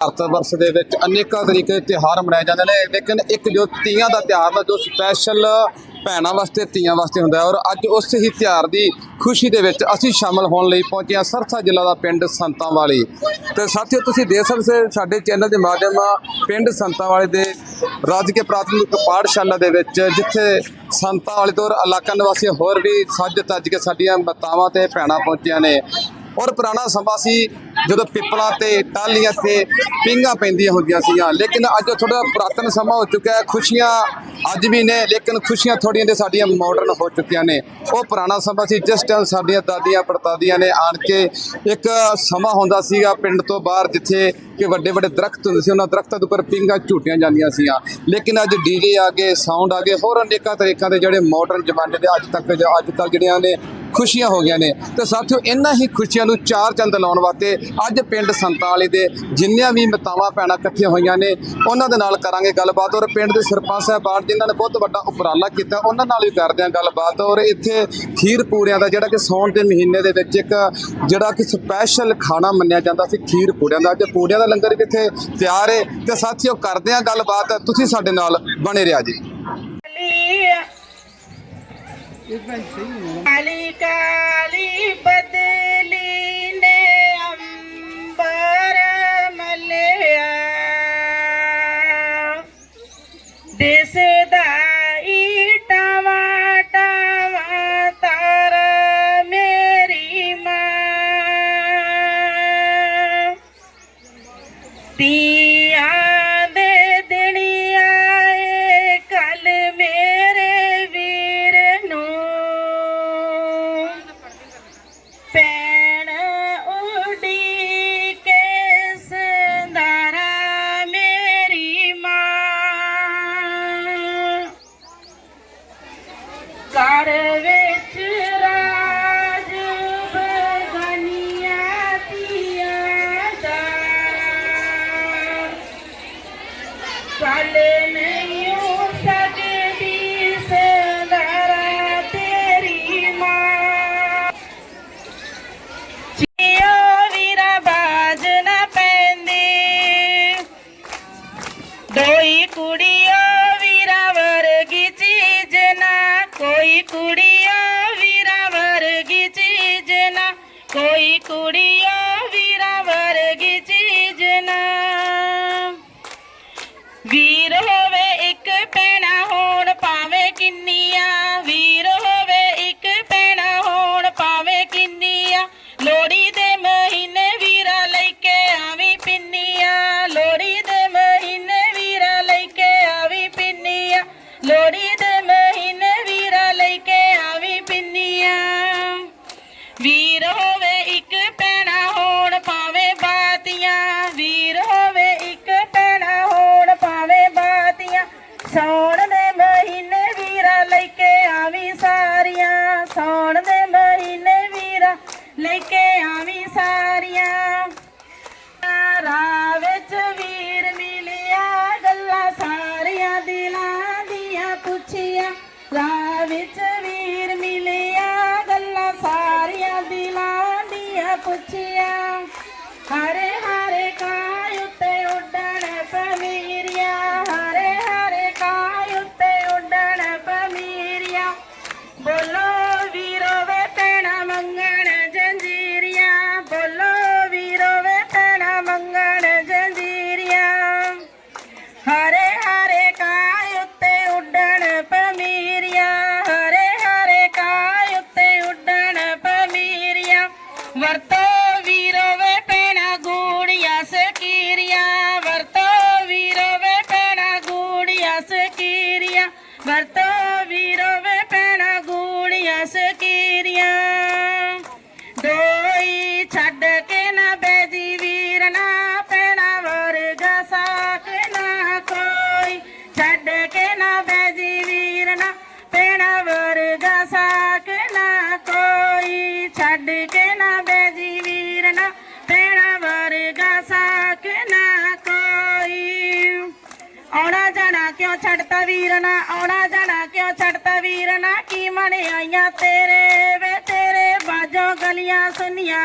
ਭਾਰਤ ਵਰਸ਼ ਦੇ ਵਿੱਚ ਅਨੇਕਾਂ ਤਰੀਕੇ ਦੇ ਤਿਉਹਾਰ ਮਨਾਏ ਜਾਂਦੇ ਨੇ, ਲੇਕਿਨ ਇੱਕ ਜੋ ਤੀਆਂ ਦਾ ਤਿਉਹਾਰ ਦਾ ਜੋ ਸਪੈਸ਼ਲ ਭੈਣਾਂ ਵਾਸਤੇ, ਤੀਆਂ ਵਾਸਤੇ ਹੁੰਦਾ ਔਰ ਅੱਜ ਉਸ ਹੀ ਤਿਉਹਾਰ ਦੀ ਖੁਸ਼ੀ ਦੇ ਵਿੱਚ ਅਸੀਂ ਸ਼ਾਮਲ ਹੋਣ ਲਈ ਪਹੁੰਚੇ ਹਾਂ ਸਰਸਾ ਜ਼ਿਲ੍ਹਾ ਦਾ ਪਿੰਡ ਸੰਤਾਂ ਵਾਲੀ ਤੇ ਸਾਥੀਓ, ਤੁਸੀਂ ਦੇਖ ਸਕਦੇ ਸਾਡੇ ਚੈਨਲ ਦੇ ਮਾਧਿਅਮ ਪਿੰਡ ਸੰਤਾਂ ਵਾਲੇ ਦੇ ਰਾਜਕੀय ਪ੍ਰਾਥਮਿਕ ਪਾਠਸ਼ਾਲਾ ਦੇ ਵਿੱਚ, ਜਿੱਥੇ ਸੰਤਾਂ ਵਾਲੇ ਤੋਂ ਇਲਾਕਾ ਨਿਵਾਸੀ ਹੋਰ ਵੀ ਸੱਜ ਤੱਜ ਕੇ ਸਾਡੀਆਂ ਮਾਤਾਵਾਂ ਤੇ ਭੈਣਾਂ ਪਹੁੰਚੀਆਂ ਨੇ। ਔਰ ਪੁਰਾਣਾ ਸਮਾਂ ਸੀ ਜਦੋਂ ਪਿੱਪਲਾਂ ਤੇ ਟਾਹਲੀਆਂ ਤੇ ਪਿੰਗਾ ਪੈਂਦੀਆਂ ਹੁੰਦੀਆਂ ਸੀਗੀਆਂ। ਲੇਕਿਨ ਅੱਜ ਥੋੜਾ ਪੁਰਾਤਨ ਸਮਾਂ ਹੋ ਚੁੱਕਾ ਹੈ। ਖੁਸ਼ੀਆਂ ਅੱਜ ਵੀ ਨੇ, ਲੇਕਿਨ ਖੁਸ਼ੀਆਂ ਥੋੜੀਆਂ ਦੇ ਸਾਡੀਆਂ ਮਾਡਰਨ ਹੋ ਚੁੱਕੀਆਂ ਨੇ। ਉਹ ਪੁਰਾਣਾ ਸਮਾਂ ਸੀ, ਜਿਸ ਟਾਈਮ ਸਾਡੀਆਂ ਦਾਦੀਆਂ ਪੜਦਾਦੀਆਂ ਨੇ ਆਣ ਕੇ ਇੱਕ ਸਮਾਂ ਹੁੰਦਾ ਸੀਗਾ ਪਿੰਡ ਤੋਂ ਬਾਹਰ, ਜਿੱਥੇ ਕਿ ਵੱਡੇ ਵੱਡੇ ਦਰਖਤ ਹੁੰਦੇ ਸੀ। ਉਹਨਾਂ ਦਰਖਤਾਂ ਦੇ ਉੱਪਰ ਪਿੰਗਾ ਝੂਟੀਆਂ ਜਾਂਦੀਆਂ ਸੀਗੀਆਂ। ਲੇਕਿਨ ਅੱਜ ਡੀਜੇ ਆ ਗਏ ਸਾਊਂਡ ਆ ਗਏ, ਹੋਰ ਅਨੇਕਾਂ ਤਰੀਕਾਂ ਦੇ ਜਿਹੜੇ ਮਾਡਰਨ ਜ਼ਮਾਨੇ ਦੇ ਅੱਜ ਤੱਕ ਜੋ ਅੱਜ ਤੱਕ ਜਿਹੜੀਆਂ ਨੇ ਖੁਸ਼ੀਆਂ ਹੋ ਗਈਆਂ ਨੇ। ਤੇ ਸਾਥੀਓ ਇਹਨਾਂ ਹੀ ਖੁਸ਼ੀਆਂ ਨੂੰ ਚਾਰ ਚੰਦ ਲਾਉਣ ਵਾਸਤੇ ਅੱਜ ਪਿੰਡ ਸੰਤਾਲੀ ਦੇ ਜਿੰਨੀਆਂ ਵੀ ਮਤਾਵਾਂ ਭੈਣਾਂ ਇਕੱਠੀਆਂ ਹੋਈਆਂ ਨੇ, ਉਹਨਾਂ ਦੇ ਨਾਲ ਕਰਾਂਗੇ ਗੱਲਬਾਤ। ਔਰ ਪਿੰਡ ਦੇ ਸਰਪੰਚ ਸਾਹਿਬਾਨ ਜਿਨ੍ਹਾਂ ਨੇ ਬਹੁਤ ਵੱਡਾ ਉਪਰਾਲਾ ਕੀਤਾ, ਉਹਨਾਂ ਨਾਲ ਵੀ ਕਰਦੇ ਹਾਂ ਗੱਲਬਾਤ। ਔਰ ਇੱਥੇ ਖੀਰ ਪੂੜਿਆਂ ਦਾ ਜਿਹੜਾ ਕਿ ਸੌਣ ਦੇ ਮਹੀਨੇ ਦੇ ਵਿੱਚ ਇੱਕ ਜਿਹੜਾ ਕਿ ਸਪੈਸ਼ਲ ਖਾਣਾ ਮੰਨਿਆ ਜਾਂਦਾ ਸੀ, ਖੀਰ ਪੂੜਿਆਂ ਦਾ। ਅੱਜ ਪੂੜਿਆਂ ਦਾ ਲੰਗਰ ਵੀ ਇੱਥੇ ਤਿਆਰ ਹੈ। ਤੇ ਸਾਥੀਓ, ਕਰਦੇ ਹਾਂ ਗੱਲਬਾਤ। ਤੁਸੀਂ ਸਾਡੇ ਨਾਲ ਬਣੇ ਰਿਹਾ ਜੀ। ਕਾਲੀ ਕਾਲੀ ਬਦਲੀ ਨੇ ਅੰਬਰ ਮਲਿਆ। ਦਿਸਦਾ ਕੱਲ ਨਹੀਂ ਸੌਣ ਦੇ ਮਹੀਨੇ ਵੀਰਾ ਲੈ ਕੇ ਆਵੀਂ ਸਾਰੀਆਂ। ਰਾਹ ਵਿੱਚ ਵੀਰ ਮਿਲਿਆ, ਗੱਲਾਂ ਸਾਰੀਆਂ ਦਿਲਾਂ ਦੀਆਂ ਪੁੱਛੀਆਂ। ਰਾਹ ਵਿੱਚ ਵੀਰ ਮਿਲਿਆ, ਗੱਲਾਂ ਸਾਰੀਆਂ ਦਿਲਾਂ ਦੀਆਂ ਪੁੱਛੀਆਂ। ਹਰੇ ਹਰੇ ਕਾ ਛੱਡਤਾ ਵੀਰ ਨਾ ਕੀ ਮਨ ਆਈਆਂ ਤੇਰੇ ਵੇ, ਤੇਰੇ ਬਾਜੋ ਗਲੀਆਂ ਸੁਨੀਆਂ।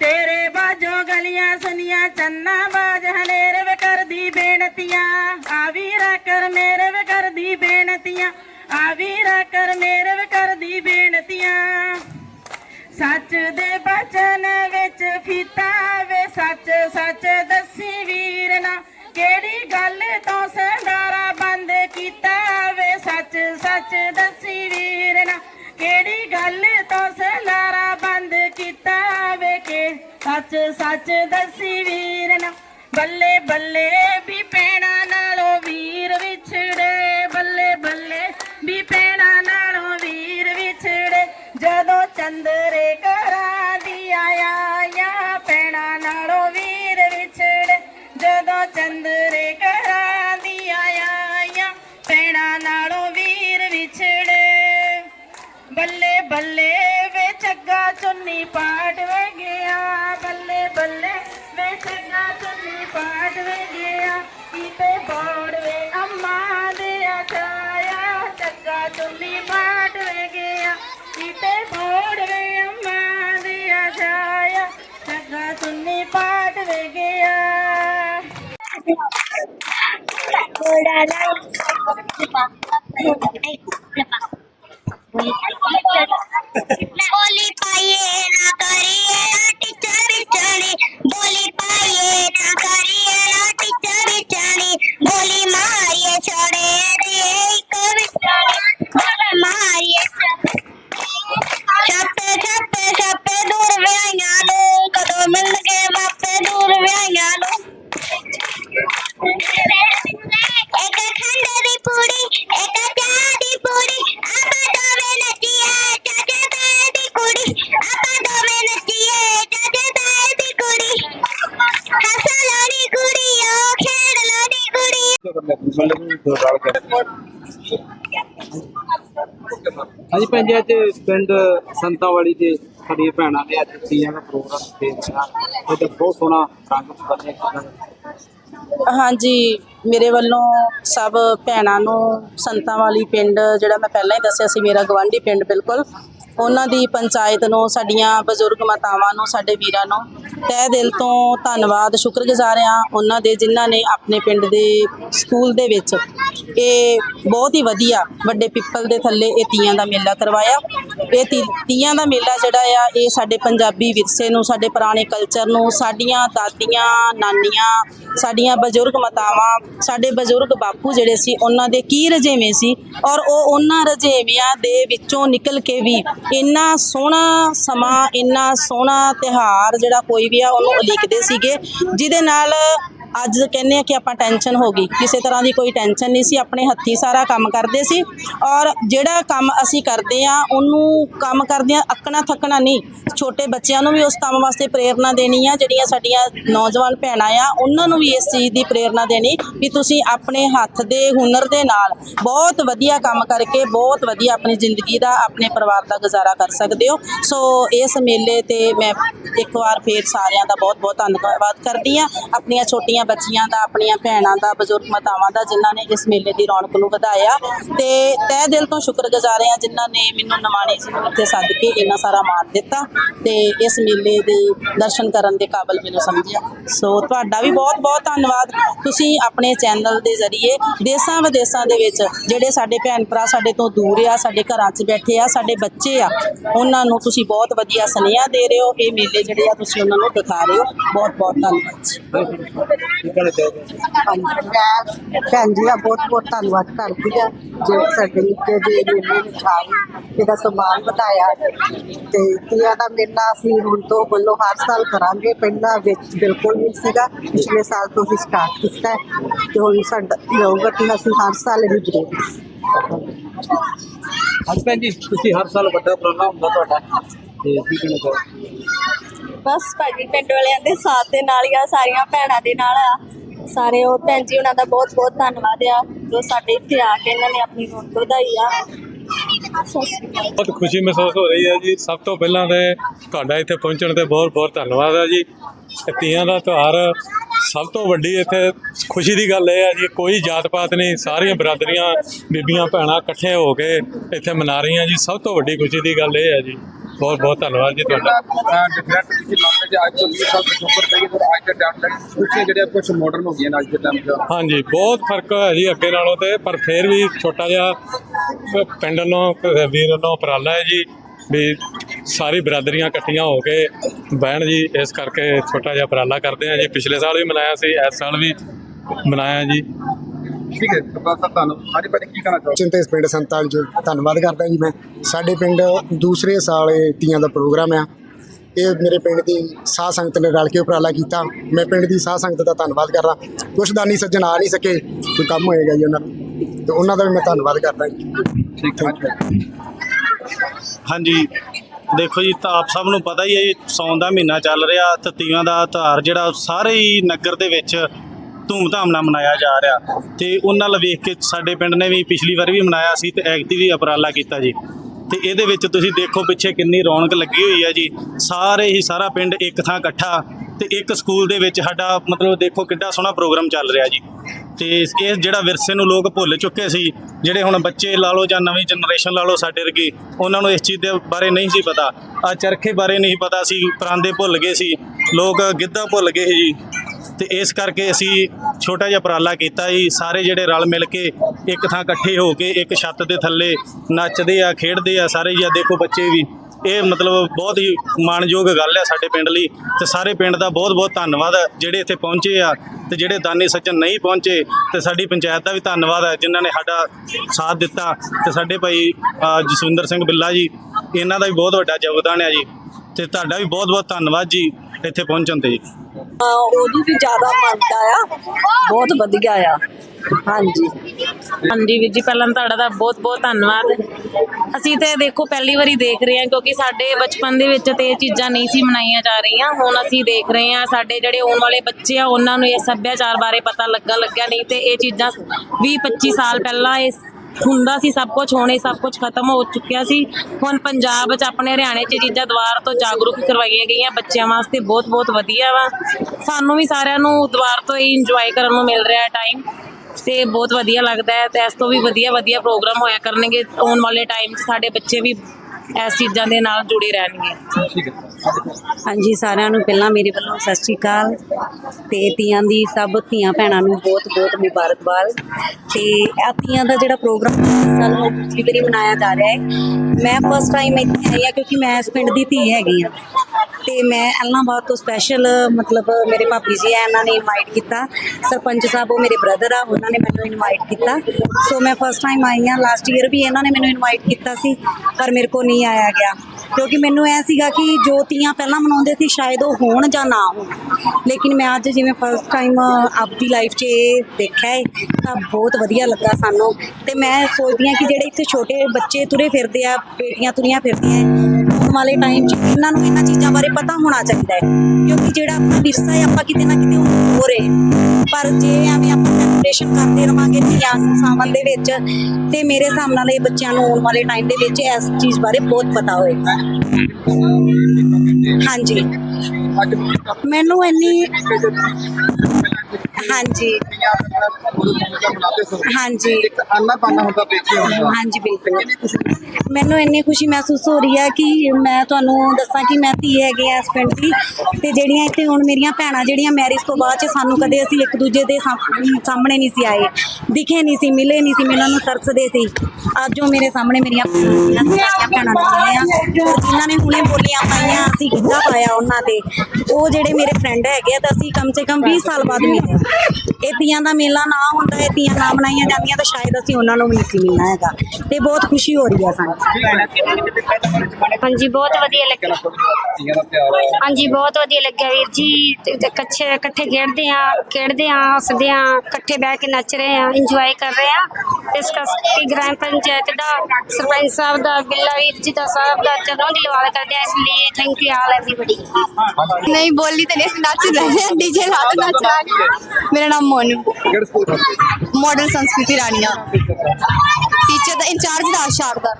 ਤੇਰੇ ਬਾਝੋਂ ਗਲੀਆਂ ਸੁਨੀਆਂ, ਚੰਨਾ ਬਾਜ ਹਨੇਰ ਵੇ ਕਰਦੀ ਬੇਨਤੀਆਂ। ਆ ਵੀਰਾ ਕਰ ਮੇਰੇ ਵੇ ਕਰਦੀ ਬੇਨਤੀਆਂ, ਆ ਵੀਰਾ ਕਰ ਮੇਰੇ ਵੇ ਕਰਦੀ ਬੇਨਤੀਆਂ। ਸੱਚ ਦੇ ਬਚਨ ਵਿੱਚ ਫੀਤਾ ਵੇ, ਸੱਚ ਸੱਚ ਦੱਸੀ ਵੀਰ ਨਾ। ਕਿਹੜੀ ਗੱਲ ਤੋਂ ਸੰਦਾਰਾ ਬੰਦ ਕੀਤਾ ਵੇ? ਸੱਚ ਸੱਚ ਦੱਸੀ ਵੀਰ ਨਾ। ਕਿਹੜੀ ਗੱਲ ਤੋਂ ਸੰਦਾਰਾ ਬੰਦ ਕੀਤਾ ਵੇ? ਕਿ ਸੱਚ ਸੱਚ ਦੱਸੀ ਵੀਰ ਨਾ। ਬੱਲੇ ਬੱਲੇ ਵੀ ਪੈਣਾ ਨਾਲੋਂ ਵੀਰ ਵਿਛੜੇ। ਬੱਲੇ ਬੱਲੇ ਵੀ ਪੈਣਾ ਨਾਲੋਂ ਵੀਰ ਵਿਛੜੇ। ਜਦੋਂ ਚੰਦਰੇ ਚੁੰਨੀ ਪਾਟ ਵੇ ਗਿਆ ਬੱਲੇ ਬੱਲੇ ਮੈਂ ਚੱਗਾ ਚੁੰਨੀ ਪਾਟ ਵੇ ਗਿਆ ਕੀਤੇ ਬੋੜ ਵੇ ਅੰਮਾ ਦੇ ਆਛਾਇਆ ਚੱਗਾ ਚੁੰਨੀ ਪਾਟ ਵੇ ਗਿਆ ਕੀਤੇ ਬੋੜ ਵੇ ਅੰਮਾ ਦੇ ਆਛਾਇਆ ਚੱਗਾ ਚੁੰਨੀ ਪਾਟ ਵੇ ਗਿਆ बोली ਕੁੜੀ ਹਾਂਜੀ ਭੈਣ ਜੀ ਅੱਜ ਪਿੰਡ ਸੰਤਾਵਾਲੀ ਦੇ ਸਾਡੀਆਂ ਭੈਣਾਂ ਨੇ ਅੱਜ ਤੀਆਂ ਦਾ ਪ੍ਰੋਗਰਾਮ ਤੇ ਉਹਦੇ ਬਹੁਤ ਸੋਹਣਾ ਰੰਗ ਬੰਨੇ ਹਾਂਜੀ ਮੇਰੇ ਵੱਲੋਂ ਸਭ ਭੈਣਾਂ ਨੂੰ ਸੰਤਾਂ ਵਾਲੀ ਪਿੰਡ ਜਿਹੜਾ ਮੈਂ ਪਹਿਲਾਂ ਹੀ ਦੱਸਿਆ ਸੀ ਮੇਰਾ ਗਵਾਂਢੀ ਪਿੰਡ ਬਿਲਕੁਲ ਉਹਨਾਂ ਦੀ ਪੰਚਾਇਤ ਨੂੰ, ਸਾਡੀਆਂ ਬਜ਼ੁਰਗ ਮਾਤਾਵਾਂ ਨੂੰ, ਸਾਡੇ ਵੀਰਾਂ ਨੂੰ ਤਹਿ ਦਿਲ ਤੋਂ ਧੰਨਵਾਦ, ਸ਼ੁਕਰਗੁਜ਼ਾਰ ਹਾਂ ਉਹਨਾਂ ਦੇ ਜਿਨ੍ਹਾਂ ਨੇ ਆਪਣੇ ਪਿੰਡ ਦੇ ਸਕੂਲ ਦੇ ਵਿੱਚ ਇਹ ਬਹੁਤ ਹੀ ਵਧੀਆ ਵੱਡੇ ਪਿੱਪਲ ਦੇ ਥੱਲੇ ਇਹ ਤੀਆਂ ਦਾ ਮੇਲਾ ਕਰਵਾਇਆ। ਇਹ ਤੀ- ਤੀਆਂ ਦਾ ਮੇਲਾ ਜਿਹੜਾ ਆ, ਇਹ ਸਾਡੇ ਪੰਜਾਬੀ ਵਿਰਸੇ ਨੂੰ, ਸਾਡੇ ਪੁਰਾਣੇ ਕਲਚਰ ਨੂੰ, ਸਾਡੀਆਂ ਦਾਦੀਆਂ, ਨਾਨੀਆਂ, ਸਾਡੀਆਂ ਬਜ਼ੁਰਗ ਮਾਤਾਵਾਂ, ਸਾਡੇ ਬਜ਼ੁਰਗ ਬਾਪੂ ਜਿਹੜੇ ਸੀ, ਉਹਨਾਂ ਦੇ ਕੀ ਰਜੇਵੇਂ ਸੀ ਔਰ ਉਹ ਉਹਨਾਂ ਰਜੇਵਿਆਂ ਦੇ ਵਿੱਚੋਂ ਨਿਕਲ ਕੇ ਵੀ ਇੰਨਾ ਸੋਹਣਾ ਸਮਾਂ, ਇੰਨਾ ਸੋਹਣਾ ਤਿਹਾਰ ਜਿਹੜਾ ਕੋਈ ਵੀ ਆ, ਉਹਨੂੰ ਉਲੀਕਦੇ ਸੀਗੇ, ਜਿਹਦੇ ਨਾਲ ਅੱਜ ਕਹਿੰਦੇ ਆ ਕਿ ਆਪਾਂ ਟੈਨਸ਼ਨ ਹੋ ਗਈ। ਕਿਸੇ ਤਰ੍ਹਾਂ ਦੀ ਕੋਈ ਟੈਨਸ਼ਨ ਨਹੀਂ ਸੀ, ਆਪਣੇ ਹੱਥੀ ਸਾਰਾ ਕੰਮ ਕਰਦੇ ਸੀ। ਔਰ ਜਿਹੜਾ ਕੰਮ ਅਸੀਂ ਕਰਦੇ ਆ, ਉਹਨੂੰ ਕੰਮ ਕਰਦਿਆਂ ਅੱਕਣਾ ਥੱਕਣਾ ਨਹੀਂ। ਛੋਟੇ ਬੱਚਿਆਂ ਨੂੰ ਵੀ ਉਸ ਕੰਮ ਵਾਸਤੇ ਪ੍ਰੇਰਣਾ ਦੇਣੀ ਆ, ਜਿਹੜੀਆਂ ਸਾਡੀਆਂ ਨੌਜਵਾਨ ਭੈਣਾਂ ਆ, ਉਹਨਾਂ ਨੂੰ ਵੀ ਇਸ ਚੀਜ਼ ਦੀ ਪ੍ਰੇਰਣਾ ਦੇਣੀ ਕਿ ਤੁਸੀਂ ਆਪਣੇ ਹੱਥ ਦੇ ਹੁਨਰ ਦੇ ਨਾਲ ਬਹੁਤ ਵਧੀਆ ਕੰਮ ਕਰਕੇ, ਬਹੁਤ ਵਧੀਆ ਆਪਣੀ ਜ਼ਿੰਦਗੀ ਦਾ, ਆਪਣੇ ਪਰਿਵਾਰ ਦਾ ਗੁਜ਼ਾਰਾ ਕਰ ਸਕਦੇ ਹੋ। ਸੋ ਇਸ ਮੇਲੇ ਤੇ ਮੈਂ ਇੱਕ ਵਾਰ ਫੇਰ ਸਾਰਿਆਂ ਦਾ ਬਹੁਤ ਬਹੁਤ ਧੰਨਵਾਦ ਕਰਦੀ ਆ। ਆਪਣੀਆਂ ਛੋਟੀਆਂ ਬੱਚੀਆਂ ਦਾ, ਆਪਣੀਆਂ ਭੈਣਾਂ ਦਾ, ਬਜ਼ੁਰਗ ਮਾਤਾਵਾਂ ਦਾ, ਜਿਨ੍ਹਾਂ ਨੇ ਇਸ ਮੇਲੇ ਦੀ ਰੌਣਕ ਨੂੰ ਵਧਾਇਆ ਤੇ ਤਹਿ ਦਿਲ ਤੋਂ ਸ਼ੁਕਰਗੁਜ਼ਾਰ ਹਾਂ ਜਿਨ੍ਹਾਂ ਨੇ ਮੈਨੂੰ ਨਵਾਣੇ ਜੀ ਨੂੰ ਇੱਥੇ ਸੱਦ ਕੇ ਇੰਨਾ ਸਾਰਾ ਮਾਣ ਦਿੱਤਾ ਤੇ ਇਸ ਮੇਲੇ ਦੇ ਦਰਸ਼ਨ ਕਰਨ ਦੇ ਕਾਬਲ ਮੈਨੂੰ ਸਮਝਿਆ। ਸੋ ਤੁਹਾਡਾ ਵੀ ਬਹੁਤ ਬਹੁਤ ਧੰਨਵਾਦ। ਤੁਸੀਂ ਆਪਣੇ ਚੈਨਲ ਦੇ ਜ਼ਰੀਏ ਦੇਸਾਂ ਵਿਦੇਸਾਂ ਦੇ ਵਿੱਚ ਜਿਹੜੇ ਸਾਡੇ ਭੈਣ ਭਰਾ ਸਾਡੇ ਤੋਂ ਦੂਰ ਆ, ਸਾਡੇ ਘਰਾਂ 'ਚ ਬੈਠੇ ਆ, ਸਾਡੇ ਬੱਚੇ ਆ, ਉਹਨਾਂ ਨੂੰ ਤੁਸੀਂ ਬਹੁਤ ਵਧੀਆ ਸੁਨੇਹਾ ਦੇ ਰਹੇ ਹੋ। ਇਹ ਮੇਲੇ ਜਿਹੜੇ ਆ ਤੁਸੀਂ ਉਹਨਾਂ ਨੂੰ ਦਿਖਾ ਰਹੇ ਹੋ। ਬਹੁਤ ਬਹੁਤ ਧੰਨਵਾਦ। ਜੀ ਨਿਕਲ ਤੇ ਹਾਂਜੀ ਮੈਂ ਭੈਣ ਜੀ ਦਾ ਬਹੁਤ ਬਹੁਤ ਧੰਨਵਾਦ ਕਰਦੀ ਹਾਂ ਜਿਹੜੇ ਸਾਡੇ ਨਿੱਕੇ ਜਿਹੇ ਮੇਲੇ ਵਿੱਚ ਆਏ ਇਹਦਾ ਸਨਮਾਨ ਵਧਾਇਆ ਤੇ ਤੀਆਂ ਦਾ ਮੇਲਾ ਅਸੀਂ ਹੁਣ ਤੋਂ ਵੱਲੋਂ ਹਰ ਸਾਲ ਕਰਾਂਗੇ। ਪਹਿਲਾਂ ਵਿੱਚ ਬਿਲਕੁਲ ਨਹੀਂ ਸੀਗਾ। ਪਿਛਲੇ ਸਾਲ ਤੋਂ ਅਸੀਂ ਸਟਾਰਟ ਕੀਤਾ ਤੇ ਹੁਣ ਸਾਡਾ ਰਹੂਗਾ ਕਿ ਅਸੀਂ ਹਰ ਸਾਲ ਇਹ ਜ਼ਰੂਰ ਅੱਜ ਜੀ, ਤੁਸੀਂ ਹਰ ਸਾਲ ਵੱਡਾ ਪ੍ਰੋਗਰਾਮ ਹੁੰਦਾ ਤੁਹਾਡਾ। ਤੇ ਕੀ ਕਹਿਣਾ ਚਾਹੋਗੇ? ਬਸ ਭਾਜੀ, ਪਿੰਡ ਵਾਲਿਆਂ ਦੇ ਸਾਥ ਦੇ ਨਾਲ ਹੀ ਆ, ਸਾਰੀਆਂ ਭੈਣਾਂ ਦੇ ਨਾਲ ਆ। ਸਾਰੇ ਉਹ ਭੈਣ ਜੀ, ਉਹਨਾਂ ਦਾ ਬਹੁਤ ਬਹੁਤ ਧੰਨਵਾਦ ਆ, ਜੋ ਸਾਡੇ ਇੱਥੇ ਆ ਕੇ ਇਹਨਾਂ ਨੇ ਆਪਣੀ ਰੌਣਕ ਵਧਾਈ ਆ। ਬਹੁਤ ਖੁਸ਼ੀ ਮਹਿਸੂਸ ਹੋ ਰਹੀ ਹੈ ਜੀ। ਸਭ ਤੋਂ ਪਹਿਲਾਂ ਤੇ ਤੁਹਾਡਾ ਇੱਥੇ ਪਹੁੰਚਣ ਤੇ ਬਹੁਤ ਬਹੁਤ ਧੰਨਵਾਦ ਹੈ ਜੀ। ਤੀਆਂ ਦਾ ਤਿਉਹਾਰ ਸਭ ਤੋਂ ਵੱਡੀ ਇੱਥੇ ਖੁਸ਼ੀ ਦੀ ਗੱਲ ਇਹ ਹੈ ਜੀ। ਕੋਈ ਜਾਤ ਪਾਤ ਨਹੀਂ, ਸਾਰੀਆਂ ਬਰਾਦਰੀਆਂ, ਬੀਬੀਆਂ, ਭੈਣਾਂ ਇਕੱਠੇ ਹੋ ਕੇ ਇੱਥੇ ਮਨਾ ਰਹੀਆਂ ਜੀ। ਸਭ ਤੋਂ ਵੱਡੀ ਖੁਸ਼ੀ ਦੀ ਗੱਲ ਇਹ ਹੈ ਜੀ। ਬਹੁਤ ਬਹੁਤ ਧੰਨਵਾਦ ਜੀ ਤੁਹਾਡਾ। ਡਿਫਰੈਂਟ ਤੁਸੀਂ ਮੰਨਦੇ ਜੇ ਅੱਜ ਤੋਂ 20 ਸਾਲ ਪਿਛੋਕਰ ਪਈ ਤੇ ਅੱਜ ਦੇ ਟਾਈਮ ਤੱਕ ਕੁਝ ਜਿਹੜੀਆਂ ਕੁਝ ਮਾਡਰਨ ਹੋ ਗਈਆਂ ਅੱਜ ਦੇ ਟਾਈਮ 'ਚ ਹਾਂਜੀ, ਬਹੁਤ ਫ਼ਰਕ ਹੋਇਆ ਜੀ ਅੱਗੇ ਨਾਲੋਂ ਤੇ, ਪਰ ਫਿਰ ਵੀ ਛੋਟਾ ਜਿਹਾ ਪਿੰਡ ਨੂੰ, ਵੀਰ ਨੂੰ ਉਪਰਾਲਾ ਹੈ ਜੀ, ਵੀ ਸਾਰੀ ਬਰਾਦਰੀਆਂ ਇਕੱਠੀਆਂ ਹੋ ਕੇ ਬਹਿਣ ਜੀ, ਇਸ ਕਰਕੇ ਛੋਟਾ ਜਿਹਾ ਉਪਰਾਲਾ ਕਰਦੇ ਆ ਜੀ। ਪਿਛਲੇ ਸਾਲ ਵੀ ਮਨਾਇਆ ਸੀ, ਇਸ ਸਾਲ ਵੀ ਮਨਾਇਆ ਜੀ। ਠੀਕ ਹੈ ਤਾਂ ਤੁਹਾਨੂੰ ਅੱਜ ਭਾਜੀ ਕੀ ਕਹਿਣਾ ਚਾਹੋਗੇ? ਚਿੰਤੇ ਪਿੰਡ ਸੰਤਾਲ ਜੀ ਧੰਨਵਾਦ ਕਰਦਾ ਜੀ ਮੈਂ। ਸਾਡੇ ਪਿੰਡ ਦੂਸਰੇ ਸਾਲ ਇਹ ਤੀਆਂ ਦਾ ਪ੍ਰੋਗਰਾਮ ਆ। ਇਹ ਮੇਰੇ ਪਿੰਡ ਦੀ ਸਾਧ ਸੰਗਤ ਨੇ ਰਲ ਕੇ ਉਪਰਾਲਾ ਕੀਤਾ। ਮੈਂ ਪਿੰਡ ਦੀ ਸਾਧ ਸੰਗਤ ਦਾ ਧੰਨਵਾਦ ਕਰਦਾ। ਕੁਛ ਦਾਨੀ ਸੱਜਣ ਆ ਨਹੀਂ ਸਕੇ ਕੋਈ ਕੰਮ ਹੋਏਗਾ ਜੀ ਉਹਨਾਂ ਨੂੰ ਤੇ ਉਹਨਾਂ ਦਾ ਵੀ ਮੈਂ ਧੰਨਵਾਦ ਕਰਦਾ ਜੀ। ਠੀਕ ਹੈ ਹਾਂਜੀ। ਦੇਖੋ ਜੀ ਤਾਂ ਆਪ ਸਭ ਨੂੰ ਪਤਾ ਹੀ ਹੈ ਸੌਣ ਦਾ ਮਹੀਨਾ ਚੱਲ ਰਿਹਾ ਤੇ ਤੀਆਂ ਦਾ ਤਿਉਹਾਰ ਜਿਹੜਾ ਸਾਰੇ ਹੀ ਨਗਰ ਦੇ ਵਿੱਚ ਧੂਮਧਾਮ ਨਾਲ ਮਨਾਇਆ ਜਾ ਰਿਹਾ ਤੇ ਉਹਨਾਂ ਨਾਲ ਵੇਖ ਕੇ ਸਾਡੇ ਪਿੰਡ ਨੇ ਵੀ ਪਿਛਲੀ ਵਾਰ ਵੀ ਮਨਾਇਆ ਸੀ ਤੇ ਐਗਤੀ ਵੀ ਉਪਰਾਲਾ ਕੀਤਾ ਜੀ। ਤੇ ਇਹਦੇ ਵਿੱਚ ਤੁਸੀਂ ਦੇਖੋ ਪਿੱਛੇ ਕਿੰਨੀ ਰੌਣਕ ਲੱਗੀ ਹੋਈ ਹੈ ਜੀ। ਸਾਰੇ ਹੀ ਸਾਰਾ ਪਿੰਡ ਇੱਕ ਥਾਂ ਇਕੱਠਾ ਤੇ ਇੱਕ ਸਕੂਲ ਦੇ ਵਿੱਚ ਸਾਡਾ ਮਤਲਬ ਦੇਖੋ ਕਿੱਡਾ ਸੋਹਣਾ ਪ੍ਰੋਗਰਾਮ ਚੱਲ ਰਿਹਾ ਜੀ। ਤੇ ਇਹ ਜਿਹੜਾ ਵਿਰਸੇ ਨੂੰ ਲੋਕ ਭੁੱਲ ਚੁੱਕੇ ਸੀ, ਜਿਹੜੇ ਹੁਣ ਬੱਚੇ ਲਾ ਲਓ ਜਾਂ ਨਵੀਂ ਜਨਰੇਸ਼ਨ ਲਾ ਲਓ ਸਾਡੇ ਵਰਗੀ, ਉਹਨਾਂ ਨੂੰ ਇਸ ਚੀਜ਼ ਦੇ ਬਾਰੇ ਨਹੀਂ ਸੀ ਪਤਾ। ਆ ਚਰਖੇ ਬਾਰੇ ਨਹੀਂ ਪਤਾ ਸੀ, ਪਰਾਂਦੇ ਭੁੱਲ ਗਏ ਸੀ, ਲੋਕ ਗਿੱਧਾ ਭੁੱਲ ਗਏ ਜੀ। ਤੇ ਇਸ ਕਰਕੇ ਅਸੀਂ ਛੋਟਾ ਜਿਹਾ ਉਪਰਾਲਾ ਕੀਤਾ ਜੀ। ਸਾਰੇ ਜਿਹੜੇ ਰਲ ਮਿਲ ਕੇ ਇੱਕ ਥਾਂ ਇਕੱਠੇ ਹੋ ਕੇ ਇੱਕ ਛੱਤ ਦੇ ਥੱਲੇ ਨੱਚਦੇ ਆ, ਖੇਡਦੇ ਆ, ਸਾਰੇ ਜੀ ਆ ਦੇਖੋ ਬੱਚੇ ਵੀ। ਇਹ ਮਤਲਬ ਬਹੁਤ ਹੀ ਮਾਣਯੋਗ ਗੱਲ ਹੈ ਸਾਡੇ ਪਿੰਡ ਲਈ। ਤੇ ਸਾਰੇ ਪਿੰਡ ਦਾ ਬਹੁਤ ਬਹੁਤ ਧੰਨਵਾਦ ਹੈ, ਜਿਹੜੇ ਇੱਥੇ ਪਹੁੰਚੇ ਆ ਤੇ ਜਿਹੜੇ ਦਾਨੀ ਸੱਜਣ ਨਹੀਂ ਪਹੁੰਚੇ ਤੇ ਸਾਡੀ ਪੰਚਾਇਤ ਦਾ ਵੀ ਧੰਨਵਾਦ ਹੈ, ਜਿਨ੍ਹਾਂ ਨੇ ਸਾਡਾ ਸਾਥ ਦਿੱਤਾ। ਤੇ ਸਾਡੇ ਭਾਈ ਜਸਵਿੰਦਰ ਸਿੰਘ ਬਿੱਲਾ ਜੀ, ਇਹਨਾਂ ਦਾ ਵੀ ਬਹੁਤ ਵੱਡਾ ਯੋਗਦਾਨ ਹੈ ਜੀ। ਤੇ ਤੁਹਾਡਾ ਵੀ ਬਹੁਤ ਬਹੁਤ ਧੰਨਵਾਦ ਜੀ, ਇੱਥੇ ਪਹੁੰਚਣ ਤੇ ਜੀ। ਉਹਦੀ ਵੀ ਜ਼ਿਆਦਾ ਮੰਨਦਾ ਆ। ਬਹੁਤ ਵਧੀਆ ਆ। ਹਾਂਜੀ। ਹਾਂਜੀ ਵੀਰ ਜੀ, ਪਹਿਲਾਂ ਤੁਹਾਡਾ ਦਾ ਬਹੁਤ ਬਹੁਤ ਧੰਨਵਾਦ। ਅਸੀਂ ਤੇ ਦੇਖੋ ਪਹਿਲੀ ਵਾਰੀ ਦੇਖ ਰਹੇ ਹਾਂ, ਕਿਉਂਕਿ ਸਾਡੇ ਬਚਪਨ ਦੇ ਵਿੱਚ ਤੇ ਇਹ ਚੀਜ਼ਾਂ ਨਹੀਂ ਸੀ ਮਨਾਈਆਂ ਜਾ ਰਹੀਆਂ। ਹੁਣ ਅਸੀਂ ਦੇਖ ਰਹੇ ਹਾਂ, ਸਾਡੇ ਜਿਹੜੇ ਆਉਣ ਵਾਲੇ ਬੱਚੇ ਆ, ਉਹਨਾਂ ਨੂੰ ਇਹ ਸੱਭਿਆਚਾਰ ਬਾਰੇ ਪਤਾ ਲੱਗਣ ਲੱਗਿਆ ਨਹੀਂ ਤੇ ਇਹ ਚੀਜ਼ਾਂ 20 25 ਸਾਲ ਪਹਿਲਾਂ ਇਹ ਹੁੰਦਾ ਸੀ, ਸਭ ਕੁਝ ਹੋਣੇ, ਸਭ ਕੁਝ ਖਤਮ ਹੋ ਚੁੱਕਿਆ ਸੀ। ਹੁਣ ਪੰਜਾਬ 'ਚ ਆਪਣੇ ਹਰਿਆਣੇ 'ਚ ਚੀਜ਼ਾਂ ਦੁਬਾਰਾ ਤੋਂ ਜਾਗਰੂਕ ਕਰਵਾਈਆਂ ਗਈਆਂ ਬੱਚਿਆਂ ਵਾਸਤੇ, ਬਹੁਤ ਬਹੁਤ ਵਧੀਆ ਵਾ। ਸਾਨੂੰ ਵੀ ਸਾਰਿਆਂ ਨੂੰ ਦੁਬਾਰਾ ਤੋਂ ਹੀ ਇੰਜੋਏ ਕਰਨ ਨੂੰ ਮਿਲ ਰਿਹਾ ਹੈ ਟਾਈਮ ਤੇ ਬਹੁਤ ਵਧੀਆ ਲੱਗਦਾ ਹੈ ਤੇ ਇਸ ਤੋਂ ਵੀ ਵਧੀਆ ਵਧੀਆ ਪ੍ਰੋਗਰਾਮ ਹੋਇਆ ਕਰਨਗੇ। ਆਉਣ ਵਾਲੇ ਟਾਈਮ 'ਚ ਸਾਡੇ ਬੱਚੇ ਵੀ ਇਸ ਚੀਜ਼ਾਂ ਦੇ ਨਾਲ ਜੁੜੇ ਰਹਿਣਗੇ। ਹਾਂਜੀ, ਸਾਰਿਆਂ ਨੂੰ ਪਹਿਲਾਂ ਮੇਰੇ ਵੱਲੋਂ ਸਤਿ ਸ਼੍ਰੀ ਅਕਾਲ। ਤੇ ਧੀਆਂ ਦੀ ਸਭ ਧੀਆਂ ਭੈਣਾਂ ਨੂੰ ਬਹੁਤ ਬਹੁਤ ਮੁਬਾਰਕਬਾਦ। ਤੇ ਇਹ ਤੀਆਂ ਦਾ ਜਿਹੜਾ ਪ੍ਰੋਗਰਾਮ ਇਸ ਸਾਲ ਉਹ ਪਿਛਲੀ ਵਾਰੀ ਮਨਾਇਆ ਜਾ ਰਿਹਾ ਹੈ। ਮੈਂ ਫਸਟ ਟਾਈਮ ਇੱਥੇ ਆਈ ਹਾਂ ਕਿਉਂਕਿ ਮੈਂ ਇਸ ਪਿੰਡ ਦੀ ਧੀ ਹੈਗੀ ਆ ਤੇ ਮੈਂ ਐਲਨਾਬਾਦ ਤੋਂ ਸਪੈਸ਼ਲ ਮਤਲਬ ਮੇਰੇ ਭਾਬੀ ਜੀ ਆ, ਇਹਨਾਂ ਨੇ ਇਨਵਾਈਟ ਕੀਤਾ। ਸਰਪੰਚ ਸਾਹਿਬ, ਉਹ ਮੇਰੇ ਬ੍ਰਦਰ ਆ, ਉਹਨਾਂ ਨੇ ਮੈਨੂੰ ਇਨਵਾਈਟ ਕੀਤਾ। ਸੋ ਮੈਂ ਫਸਟ ਟਾਈਮ ਆਈ ਹਾਂ। ਲਾਸਟ ਈਅਰ ਵੀ ਇਹਨਾਂ ਨੇ ਮੈਨੂੰ ਇਨਵਾਈਟ ਕੀਤਾ ਸੀ, ਪਰ ਮੇਰੇ ਕੋ ਨਹੀਂ ਆਇਆ ਗਿਆ। ਕਿਉਂਕਿ ਮੈਨੂੰ ਐ ਸੀਗਾ ਕਿ ਜੋ ਤੀਆਂ ਪਹਿਲਾਂ ਮਨਾਉਂਦੇ ਸੀ, ਸ਼ਾਇਦ ਉਹ ਹੋਣ ਜਾਂ ਨਾ ਹੋਣ। ਲੇਕਿਨ ਮੈਂ ਅੱਜ ਜਿਵੇਂ ਫਸਟ ਟਾਈਮ ਆਪਦੀ ਲਾਈਫ 'ਚ ਇਹ ਦੇਖਿਆ ਹੈ ਤਾਂ ਬਹੁਤ ਵਧੀਆ ਲੱਗਾ ਸਾਨੂੰ। ਤੇ ਮੈਂ ਸੋਚਦੀ ਹਾਂ ਕਿ ਜਿਹੜੇ ਇੱਥੇ ਛੋਟੇ ਬੱਚੇ ਤੁਰੇ ਫਿਰਦੇ ਆ, ਬੇਟੀਆਂ ਤੁਰੀਆਂ ਫਿਰਦੀਆਂ ਆਉਣ ਵਾਲੇ ਟਾਈਮ 'ਚ ਇਹਨਾਂ ਨੂੰ ਇਹਨਾਂ ਚੀਜ਼ਾਂ ਬਾਰੇ ਪਤਾ ਹੋਣਾ ਚਾਹੀਦਾ ਹੈ ਕਿਉਂਕਿ ਜਿਹੜਾ ਆਪਣਾ ਵਿਰਸਾ ਹੈ ਆਪਾਂ ਕਿਤੇ ਨਾ ਕਿਤੇ ਉਹਨੂੰ ਖੋ ਰਹੇ ਪਰ ਜੇ ਐਵੇਂ ਆਪਾਂ ਸੈਲੀਬ੍ਰੇਸ਼ਨ ਕਰਦੇ ਰਵਾਂਗੇ ਧੀਆਂ ਨੂੰ ਸਾਵਨ ਦੇ ਵਿੱਚ ਤੇ ਮੇਰੇ ਹਿਸਾਬ ਨਾਲ ਇਹ ਬੱਚਿਆਂ ਨੂੰ ਆਉਣ ਵਾਲੇ ਟਾਈਮ ਦੇ ਵਿੱਚ ਇਸ ਚੀਜ਼ ਬਾਰੇ ਬਹੁਤ ਪਤਾ ਹੋਏਗਾ। ਹਾਂਜੀ। ਮੈਨੂੰ ਇੰਨੀ ਹਾਂਜੀ। ਹਾਂਜੀ। ਇੱਕ ਆਨਾ ਪਾਨਾ ਹੁੰਦਾ ਦੇਖੀ ਹੁੰਦਾ। ਹਾਂਜੀ ਬਿਲਕੁਲ। ਮੈਨੂੰ ਇੰਨੀ ਖੁਸ਼ੀ ਮਹਿਸੂਸ ਹੋ ਰਹੀ ਹੈ ਕਿ ਮੈਂ ਤੁਹਾਨੂੰ ਦੱਸਾਂ ਕਿ ਮੈਂ ਧੀ ਹੈਗੀ ਆ ਇਸ ਪਿੰਡ ਦੀ ਤੇ ਜਿਹੜੀਆਂ ਇੱਥੇ ਹੁਣ ਮੇਰੀਆਂ ਭੈਣਾਂ ਜਿਹੜੀਆਂ ਮੈਰਿਜ ਤੋਂ ਬਾਅਦ ਚ ਸਾਨੂੰ ਕਦੇ ਅਸੀਂ ਇੱਕ ਦੂਜੇ ਦੇ ਸਾਹਮ- ਸਾਹਮਣੇ ਨਹੀਂ ਸੀ ਆਏ ਦਿਖੇ ਨਹੀਂ ਸੀ ਮਿਲੇ ਨਹੀਂ ਸੀ ਮਿਲਣ ਨੂੰ ਤਰਸਦੇ ਸੀ। ਅੱਜ ਉਹ ਮੇਰੇ ਸਾਹਮਣੇ ਮੇਰੀਆਂ ਭੈਣਾਂ ਸਾਰੀਆਂ ਨੂੰ ਮਿਲੇ ਆ ਔਰ ਜਿਨ੍ਹਾਂ ਨੇ ਹੁਣੇ ਬੋਲੀਆਂ ਪਾਈਆਂ ਅਸੀਂ ਗਿੱਧਾ ਪਾਇਆ ਉਹਨਾਂ ਤੇ। ਉਹ ਜਿਹੜੇ ਮੇਰੇ ਫਰੈਂਡ ਹੈਗੇ ਆ ਤਾਂ ਅਸੀਂ ਕਮ ਸੇ ਕਮ 20 ਸਾਲ ਬਾਅਦ ਮਿਲੇ। ਇਹ ਤੀਆਂ ਦਾ ਮੇਲਾ ਨਾ ਹੁੰਦਾ ਇਹ ਤੀਆਂ ਨਾ ਮਨਾਈਆਂ ਜਾਂਦੀਆਂ ਤਾਂ ਸ਼ਾਇਦ ਅਸੀਂ ਉਹਨਾਂ ਨੂੰ ਵੀ ਨਹੀਂ ਸੀ ਮਿਲਣਾ ਹੈਗਾ। ਤੇ ਬਹੁਤ ਖੁਸ਼ੀ ਹੋ ਰਹੀ ਹੈ ਸਾਨੂੰ। ਹਾਂਜੀ ਬਹੁਤ ਵਧੀਆ ਲੱਗਿਆ। ਹਾਂਜੀ ਬਹੁਤ ਵਧੀਆ ਲੱਗਿਆ ਵੀਰ ਜੀ। ਇਕੱਠੇ ਇਕੱਠੇ ਖੇਡਦੇ ਆ ਖੇਡਦੇ ਆ ਹੱਸਦੇ ਆ ਇਕੱਠੇ ਬਹਿ ਕੇ ਨੱਚ ਰਹੇ ਆ ਇੰਜੋਏ ਕਰ ਰਹੇ ਆ। ਇਸ ਕਰਕੇ ਗ੍ਰਾਮ ਪੰਚਾਇਤ ਦਾ ਸਰਪੰਚ ਸਾਹਿਬ ਦਾ ਬਿੱਲਾ ਵੀਰ ਜੀ ਦਾ ਸਾਹਿਬ ਦਾ ਚਰਨੋਂ ਦੀ ਧੰਨਵਾਦ ਕਰਦੇ ਆ ਇਸ ਲਈ ਥੈਂਕ ਯੂ ਆਲ ਐਵਰੀਬਡੀ ਨਹੀਂ ਬੋਲੀ ਤੇ ਨਹੀਂ ਨੱਚ ਰਹੇ ਡੀਜੇ ਲਾ ਕੇ ਨੱਚ ਰਹੇ मेरा नाम मोनू मॉडल संस्कृति रानिया टीचर दा इंचार्ज दा शारदा